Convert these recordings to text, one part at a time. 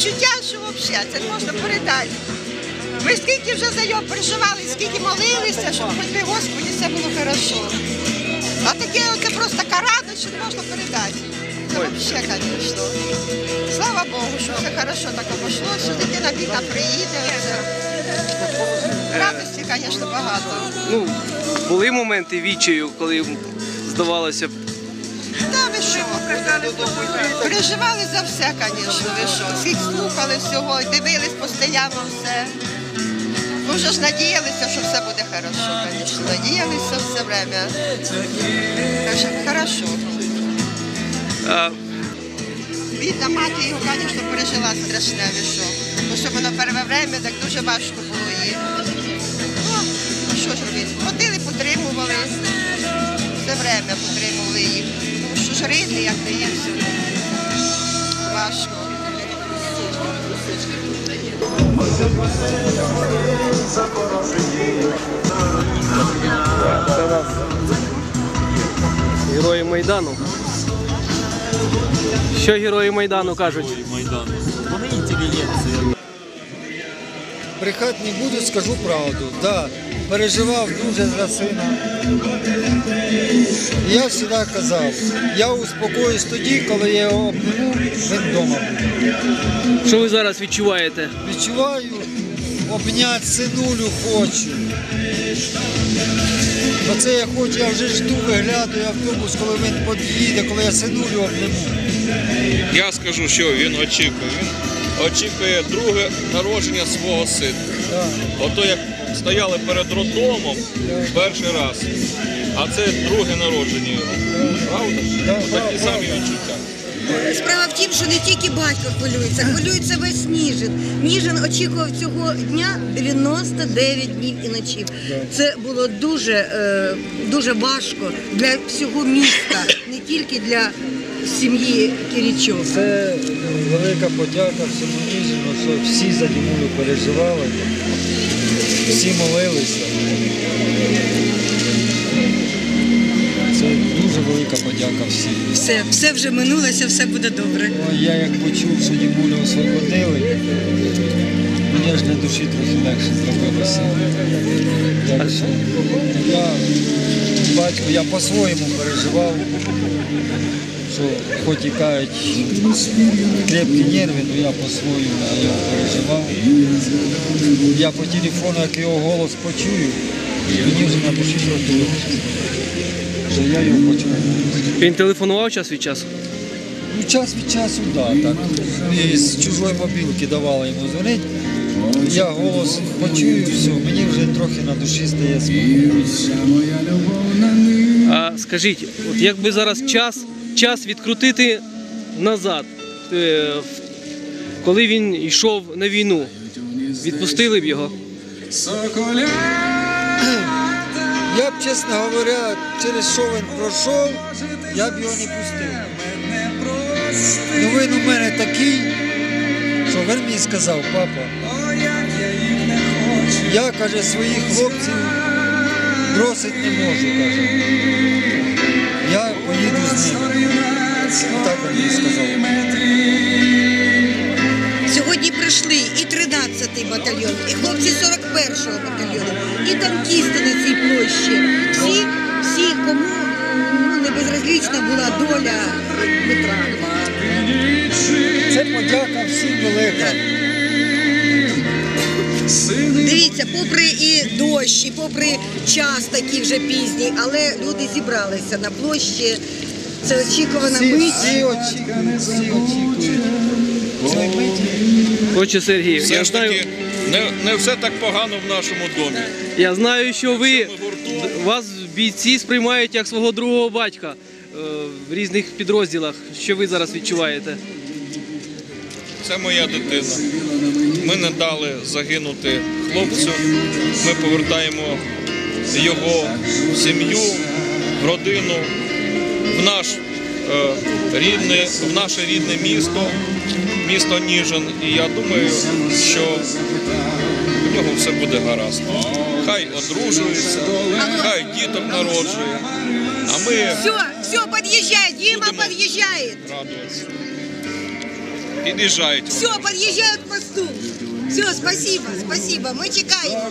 відчуття, що взагалі це не можна передати. Ми скільки вже за нього переживали, скільки молилися, щоб хоч би Господі все було хорошо. А таке оце просто така радість, що не можна передати. Це взагалі, звісно. Слава Богу, що все хорошо так обійшлося, що дитина бідна приїде. Радості, звісно, багато. Ну, були моменти відчаю, коли здавалося б. Переживали за все, звісно, ви що. Всіх слухали всього, дивились постійно все. Ми вже ж надіялися, що все буде хорошо, звісно. Надіялися все время. Так хорошо. Бідна мати його, звісно, пережила страшне, ви що. Бо що воно перше время, так дуже важко було їй. Ну, що ж робити? Ходили, потримували. Все время потримували їх. Жрити, як не є. Важко. це нас герої Майдану. Що герої Майдану кажуть? Майдану. Вони інтелігенція. Брехати не буду, скажу правду. Да, переживав дуже за сина. І я завжди казав, я успокоюсь тоді, коли я його обниму, він вдома. Що ви зараз відчуваєте? Відчуваю, обняти синулю хочу. Оце я хочу, я вже жду, виглядаю автобус, коли він під'їде, коли я синулю обниму. Я скажу, що він очікує. Він очікує друге народження свого сина. Да. Ото як стояли перед роддомом перший раз, а це друге народження його. Правда? Такі самі відчуття. Справа в тім, що не тільки батько хвилюється, хвилюється весь Ніжин. Ніжин очікував цього дня 99 днів і ночів. Це було дуже, е, дуже важко для всього міста, не тільки для сім'ї Киричов. Це велика подяка всьому Ніжину, що всі за Дімулю переживали, всі молилися. Це дуже велика подяка всім. Все, все вже минулося, все буде добре. Ой, Я як почув, що Дімулю освободили, мені ж на душі трохи легше зробилося. Так що я, батько, я по-своєму переживав, що хоч і кажуть, крепкі нерви, але я по-своєму його переживав. Я по телефону, як його голос почую, мені вже на душі. Що я його почув. Він телефонував час від часу? Ну, час від часу, да, так. І з чужої мобілки давала йому дзвонити. Я голос почую, все, мені вже трохи на душі стає спокійно. А скажіть, от якби зараз час, час відкрутити назад, е, коли він йшов на війну, відпустили б його? Я б, чесно говоря, через що він пройшов, я б його не пустив. Ну він у мене такий, що він мені сказав, папа, я, каже, своїх хлопців бросити не можу, каже. Так він сказав. Сьогодні прийшли і 13-й батальйон, і хлопці 41-го батальйону, і танкісти на цій площі. Всі, всі, кому ну, не безразлічна була доля Дмитра. Це подяка всім велика. Дивіться, попри і дощ, і попри час такий вже пізній, але люди зібралися на площі. Це очікувана Всі, мить. всі очікують, всі очікують. Цієї. Отче Сергій, Все я ж знаю, таки, не, не все так погано в нашому домі. я знаю, що ви Ми гуртом. вас бійці сприймають як свого другого батька е, в різних підрозділах. Що ви зараз відчуваєте? Це моя дитина. Ми не дали загинути хлопцю. Ми повертаємо його в сім'ю, в родину, в наш е, рідне, в наше рідне місто, місто Ніжин. І я думаю, що в нього все буде гаразд. Хай одружується, хай діток народжує. А ми Все, все, під'їжджає, Діма під'їжджає. радуватися. під'їжджають. Все, під'їжджають к мосту. Все, спасибо, спасибо. Ми чекаємо.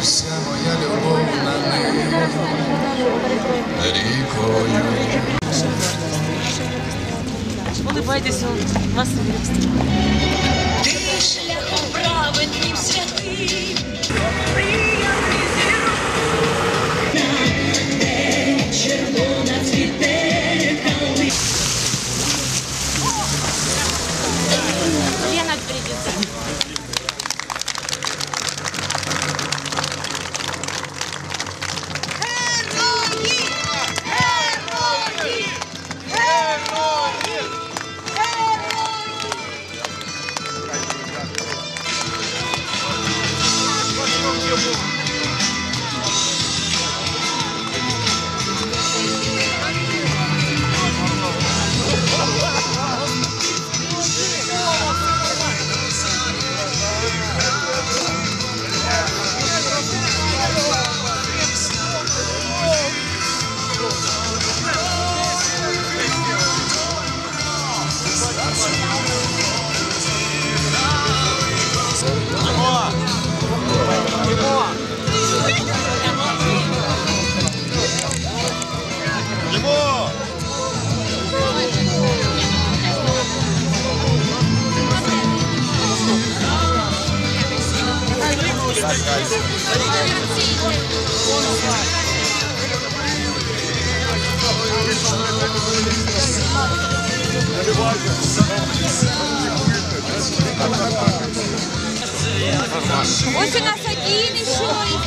Вся моя любов на них рікою. Улыбайтесь, он вас вирастет. Ти шляхом праведнім святим. Ось у нас один еще и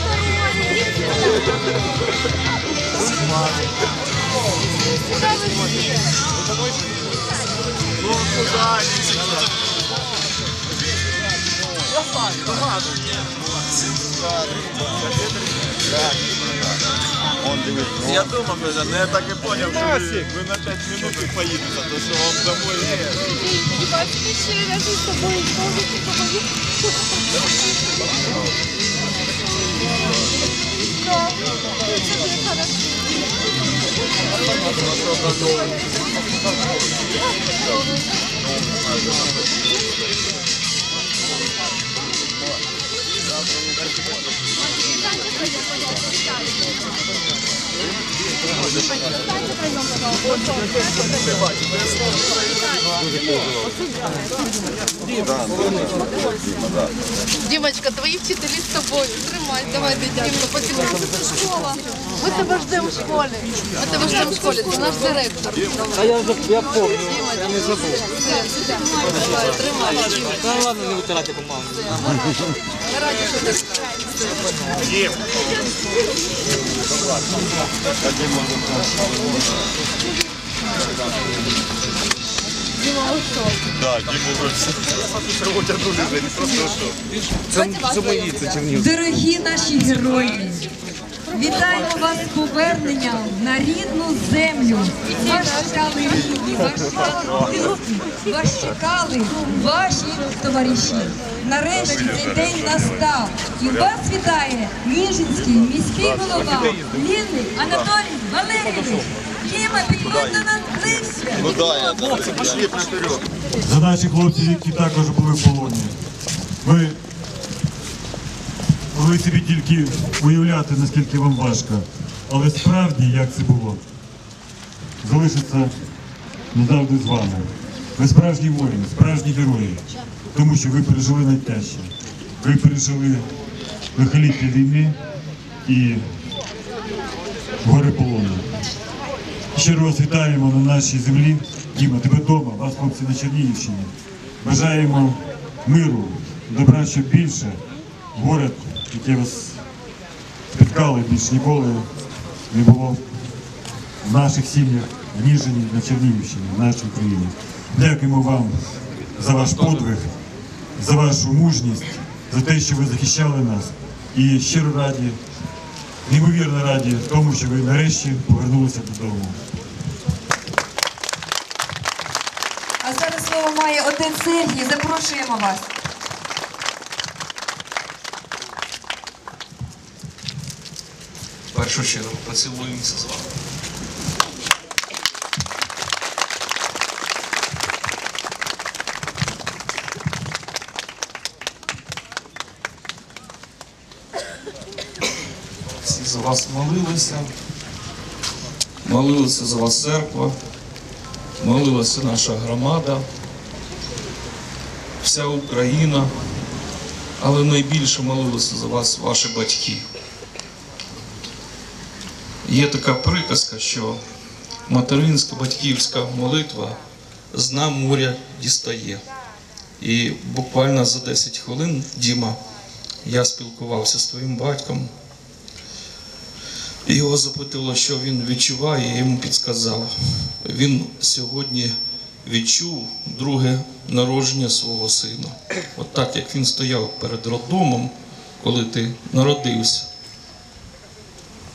Ну, Куда? Я думав, вже, ну я так і поняв, що ви, ви на 5 минут і поїдете, то що вам домой. Дімочка, твої вчителі з тобою. Тримай, давай, поцілуй. Це школа. Ми тебе ждемо в школі. Ми тебе ждемо в школі. Це наш директор. А я вже я помню, я не забув. Давай, тримай. Та ладно, не витирати команду. Ми раді, що ти Дорогі наші герої, вітаємо вас з поверненням на рідну землю. Вас чекали рідні, вас чекали друзі, вас чекали ваші товариші. Нарешті цей день настав. І вас вітає Ніжинський міський голова Лінник Анатолій Валерійович. Діма, підходь до ближче. Ну за наших хлопців, які також були в полоні. Ви собі тільки уявляти, наскільки вам важко. Але справді, як це було, залишиться назавжди з вами. Ви справжні воїни, справжні герої, тому що ви пережили найтяжче. Ви пережили лихоліття війни і горе полону. Щиро вас вітаємо на нашій землі. Діма, тебе вдома, вас хлопці на Чернігівщині. Бажаємо миру, добра, щоб більше. Город, яке вас спіткали, більш ніколи не було в наших сім'ях, в Ніжині, на Чернігівщині, в нашій Україні. Дякуємо вам за ваш подвиг, за вашу мужність, за те, що ви захищали нас. І щиро раді, неймовірно раді тому, що ви нарешті повернулися додому. Слово має отець Сергій. Запрошуємо вас. Першу чергу поцілуємося з вами. Всі за вас молилися. Молилася за вас церква, молилася наша громада, вся Україна, але найбільше молилися за вас ваші батьки. Є така приказка, що материнська батьківська молитва з нам моря дістає. І буквально за 10 хвилин, Діма, я спілкувався з твоїм батьком. Його запитувало, що він відчуває, я йому підсказав. Він сьогодні відчув друге народження свого сина. От так як він стояв перед роддомом, коли ти народився,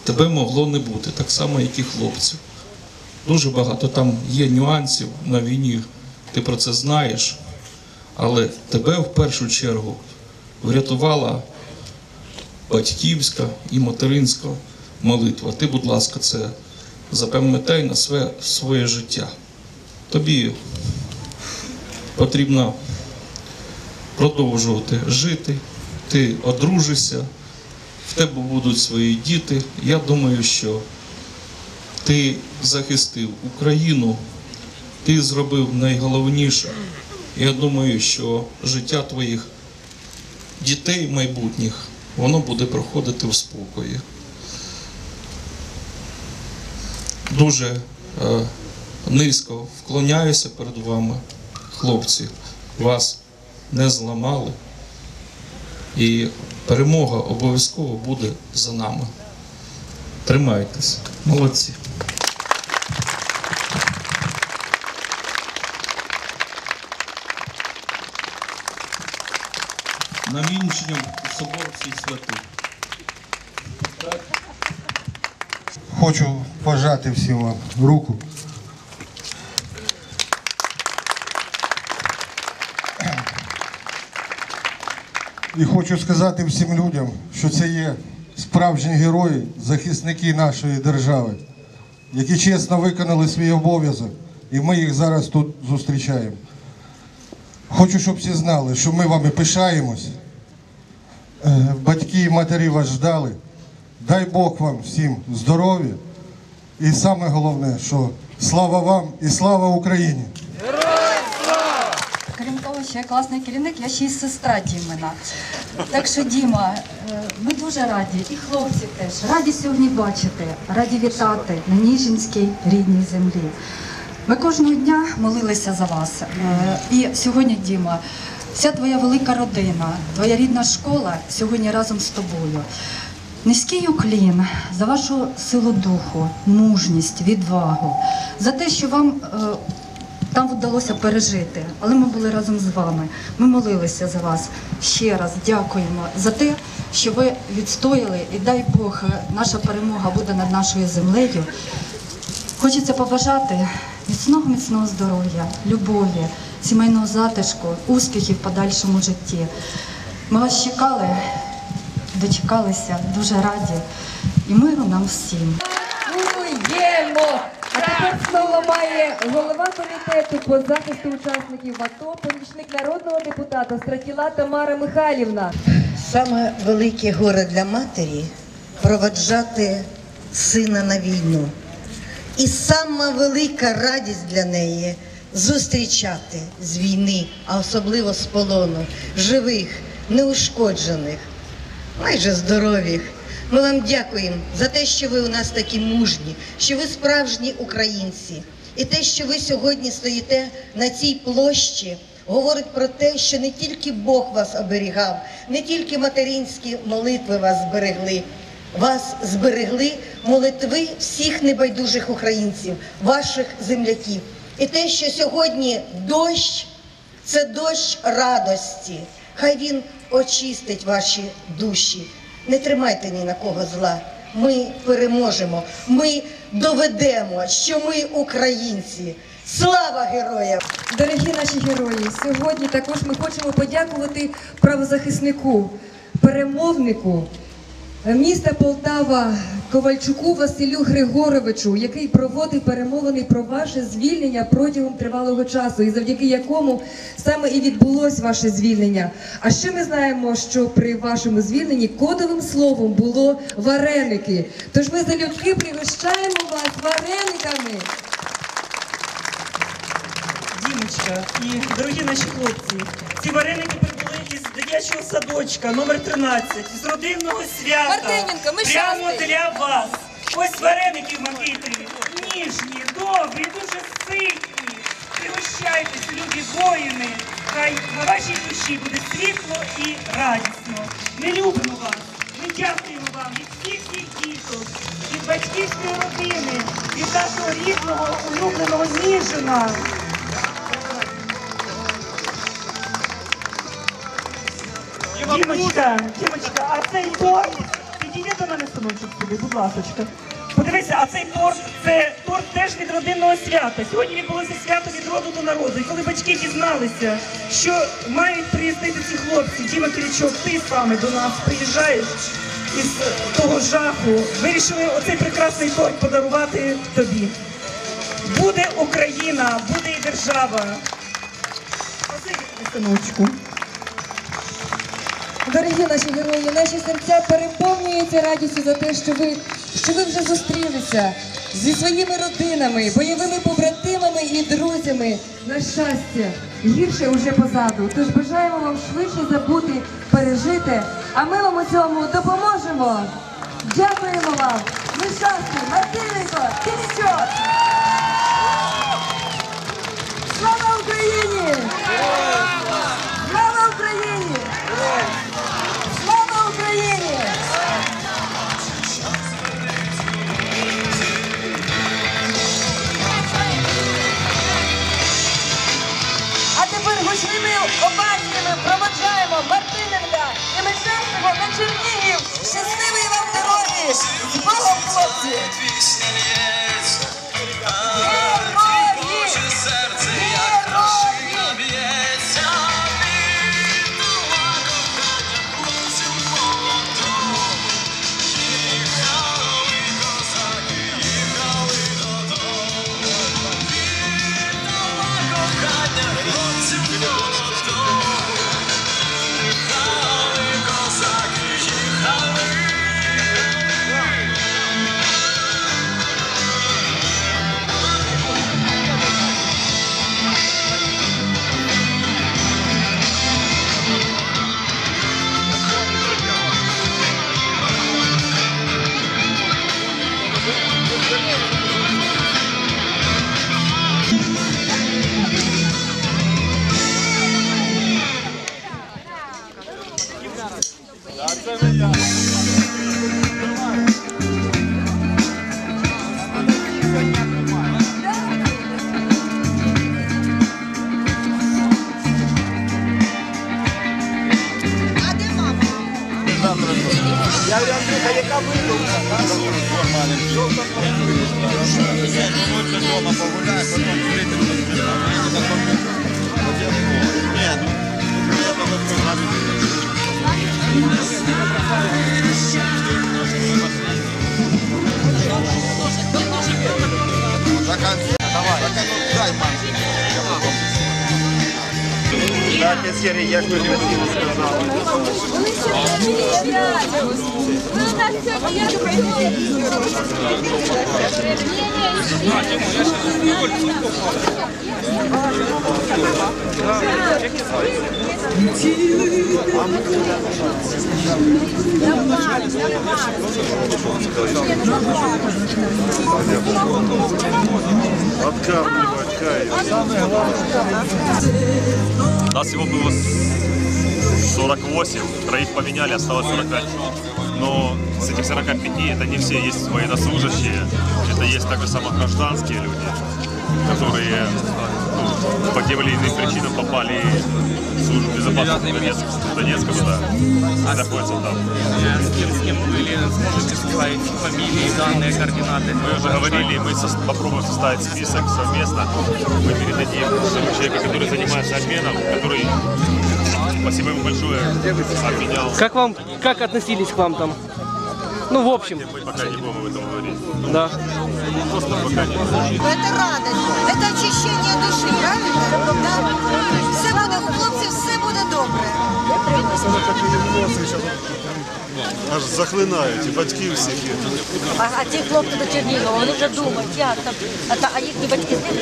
тебе могло не бути, так само, як і хлопців. Дуже багато там є нюансів на війні, ти про це знаєш, але тебе в першу чергу врятувала батьківська і материнська молитва. Ти, будь ласка, це запам'ятай на своє, своє життя. Тобі потрібно продовжувати жити, ти одружишся, в тебе будуть свої діти. Я думаю, що ти захистив Україну, ти зробив найголовніше. Я думаю, що життя твоїх дітей майбутніх воно буде проходити в спокої. Дуже е, низько вклоняюся перед вами, хлопці. Вас не зламали. І перемога обов'язково буде за нами. Тримайтесь, молодці. Намінченням у собор всіх святих. Хочу пожати всім вам руку. І хочу сказати всім людям, що це є справжні герої, захисники нашої держави, які чесно виконали свій обов'язок, і ми їх зараз тут зустрічаємо. Хочу, щоб всі знали, що ми вами пишаємось. Е, Батьки і матері вас ждали. Дай Бог вам всім здоров'я. І саме головне, що слава вам і слава Україні! Крім того, я класний керівник, я ще й сестра Дімина. Так що, Діма, е, ми дуже раді, і хлопці теж раді сьогодні бачити, раді вітати на Ніжинській рідній землі. Ми кожного дня молилися за вас. Е, І сьогодні, Діма, вся твоя велика родина, твоя рідна школа сьогодні разом з тобою. Низький уклін за вашу силу духу, мужність, відвагу, за те, що вам е, там вдалося пережити, але ми були разом з вами. Ми молилися за вас. Ще раз дякуємо за те, що ви відстояли, і дай Бог, е, наша перемога буде над нашою землею. Хочеться побажати міцного, міцного здоров'я, любові, сімейного затишку, успіхів в подальшому житті. Ми вас чекали, дочекалися, дуже раді. І миру нам всім. Слово має голова комітету по захисту учасників АТО, помічник народного депутата Стратіла Тамара Михайлівна. Саме велике горе для матері проводжати сина на війну. І сама велика радість для неї зустрічати з війни, а особливо з полону, живих, неушкоджених, майже здорових. Ми вам дякуємо за те, що ви у нас такі мужні, що ви справжні українці. І те, що ви сьогодні стоїте на цій площі, говорить про те, що не тільки Бог вас оберігав, не тільки материнські молитви вас зберегли. Вас зберегли молитви всіх небайдужих українців, ваших земляків. І те, що сьогодні дощ це дощ радості. Хай він очистить ваші душі. Не тримайте ні на кого зла. Ми переможемо. Ми доведемо, що ми українці. Слава героям! Дорогі наші герої, сьогодні також ми хочемо подякувати правозахиснику, перемовнику міста Полтава Ковальчуку Василю Григоровичу, який проводив перемовини про ваше звільнення протягом тривалого часу, і завдяки якому саме і відбулось ваше звільнення. А ще ми знаємо, що при вашому звільненні кодовим словом було вареники. Тож ми залюбки пригощаємо вас варениками. Дімочка і дорогі наші хлопці, ці вареники із дитячого садочка номер 13 з родинного свята. Мартиненко, ми прямо щасливі. для вас. Ось вареники в Макитрі. Ніжні, добрі, дуже ситні. Пригощайтесь, любі воїни. Хай на вашій душі буде світло і радісно. Ми любимо вас. Ми дякуємо вам від всіх всіх діток, від батьківської родини, від нашого рідного улюбленого Ніжина. Дімочка, Дімочка, а цей торт, підійди до мене синочок собі, будь ласочка. Подивися, а цей торт це торт теж від родинного свята. Сьогодні відбулося свято від роду до народу. І коли батьки дізналися, що мають приїздити ці хлопці, Діма Киричок, ти саме до нас приїжджаєш із того жаху, вирішили оцей прекрасний торт подарувати тобі. Буде Україна, буде і держава. Спасибі, синочку. Дорогі наші герої, наші серця переповнюються радістю за те, що ви, що ви вже зустрілися зі своїми родинами, бойовими побратимами і друзями. На щастя, гірше уже позаду. Тож бажаємо вам швидше забути, пережити, а ми вам у цьому допоможемо. Дякуємо вам! Ми щасті, Мартиненко, Киричок! Слава Україні! Слава Україні! а яка Давай. Дай, давай. Так, а, давай. Так, а ну, дай, мам. Да, отец Сергей, я же тебе сказал. Откармливать кайф. Нас всего было 48, троих поменяли, осталось 45. Но с этих 45 это не все есть военнослужащие, это есть также самогражданские люди, которые ну, по тем или иным причинам попали службу безопасности Донецка, Донецка туда. И находится там. С кем, с кем были, сможете сказать фамилии, данные, координаты? Мы уже говорили, мы сос- попробуем составить список совместно. Мы передадим тому человеку, который занимается обменом, который, спасибо ему большое, обменял. Как вам, как относились к вам там? Ну, в общем. Мы пока не будем об этом говорить. Да. Просто пока не Это радость, это очищение души, правильно? Да. Все все буде добре. Аж захлинають, і батьків всіх. є. А, а ці хлопці до Чернігова, вони вже думають, як там, а, та, а їхні батьки з ними?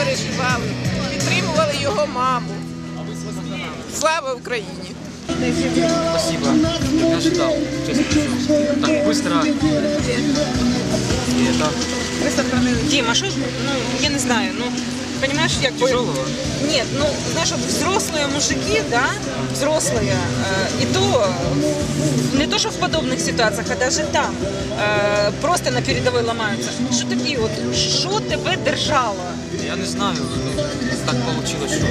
переживали, підтримували його маму. Слава Україні! Спасибо. Я ожидал, честно. что Так быстро. И это... Дим, а что, ну, я не знаю, ну, понимаешь, як бы... Тяжелого? Нет, ну, знаешь, вот взрослые мужики, да, взрослые, э, и то, не то, что в подобных ситуациях, а даже там, э, просто на передовой ломаются. Що тобі, от, що тебе держало? Я не знаю, так получилось, что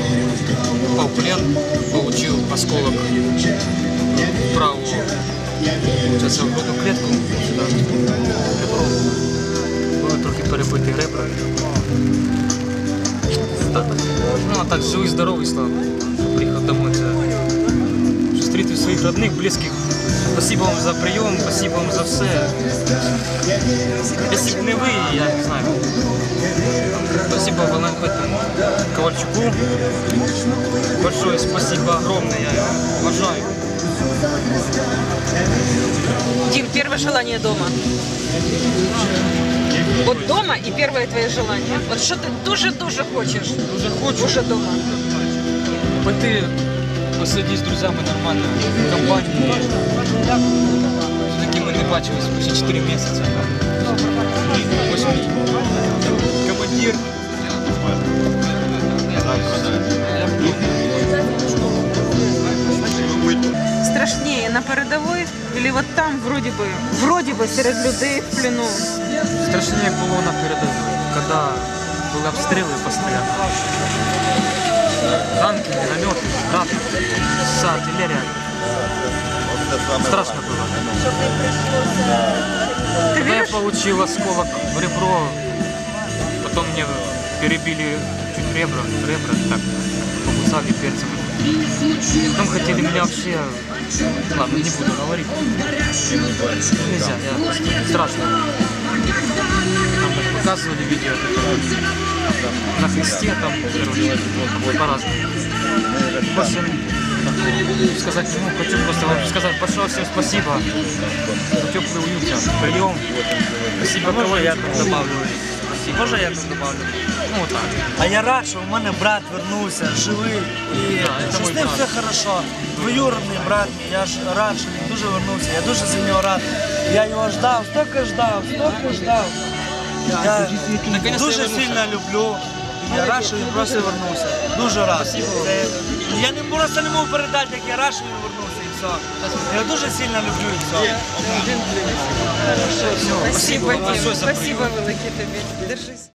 попал в плен, получил осколок получается, в грудну клетку, сюда, ребро. Були трохи перебиті ребра. Так. Ну, а так живий, здоровий став. Приїхав домой, зустріти своїх родних, близьких. Спасибо вам за прийом, спасибо вам за все. Якщо б не ви, я не знаю. Спасибо Валентину Ковальчуку. Большое спасибо огромное, я его уважаю. Дим, первое желание дома. Вот дома и первое твое желание. Вот что ты дуже-дуже хочешь. Дуже хочу. Уже дома. Пойти посидіти з друзями нормально, в компанії. З якими не бачились почти 4 місяці. Ось мій командир. Страшнее на передовой или вот там вроде бы, вроде бы серед людей в плену? Страшніше було на передовій, коли були обстріли постійно. Танки, міномети, грати, вся артилерія. Страшно было. Я получил осколок в ребро, потом мне перебили чуть ребра, ребра, так, покусали перцем. Потом хотели меня вообще... Ладно, не буду говорить. Нельзя, я страшно. Там показывали видео, на христе там, короче, по-разному. Больше сказать не могу, хочу просто вам сказать большое всем спасибо за теплый уют, прием. Спасибо, Може, я тут добавлю? Може я тут добавлю? Ну так. А я рад, що в мене брат вернувся живий і Да, що з ним все хорошо. Двоюродний брат, я ж рад, що він дуже вернувся. Я дуже за нього рад. Я його ждав, стільки ждав, стільки ждав. Я дуже сильно люблю. Я рад, що він просто вернувся. Дуже рад. Я не просто не можу передати, як я рад, що він вернувся і все. Я дуже сильно люблю і все. Спасибо, Спасибо Дим. большое за Спасибо велике тобі. Держись.